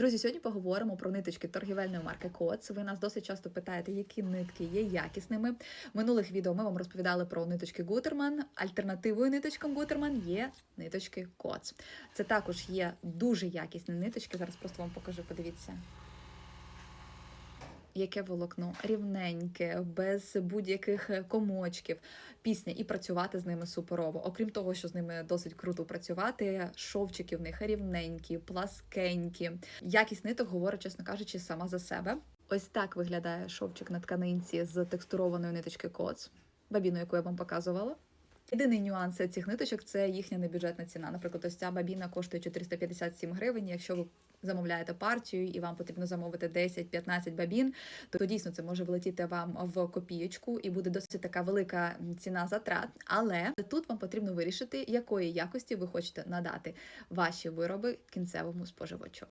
Друзі, сьогодні поговоримо про ниточки торгівельної марки Коц. Ви нас досить часто питаєте, які нитки є якісними. В минулих відео ми вам розповідали про ниточки Гутерман. Альтернативою ниточкам Гутерман є ниточки Коц. Це також є дуже якісні ниточки. Зараз просто вам покажу. Подивіться. Яке волокно рівненьке, без будь-яких комочків, пісня, і працювати з ними суперово. Окрім того, що з ними досить круто працювати, шовчики в них рівненькі, пласкенькі. Якість ниток говорить, чесно кажучи, сама за себе. Ось так виглядає шовчик на тканинці з текстурованої ниточки Коц, бабіну, яку я вам показувала. Єдиний нюанс цих ниточок це їхня небюджетна ціна. Наприклад, ось ця бабіна коштує 457 гривень. Якщо ви замовляєте партію і вам потрібно замовити 10-15 бабін, то дійсно це може влетіти вам в копієчку і буде досить така велика ціна затрат. Але тут вам потрібно вирішити, якої якості ви хочете надати ваші вироби кінцевому споживачу.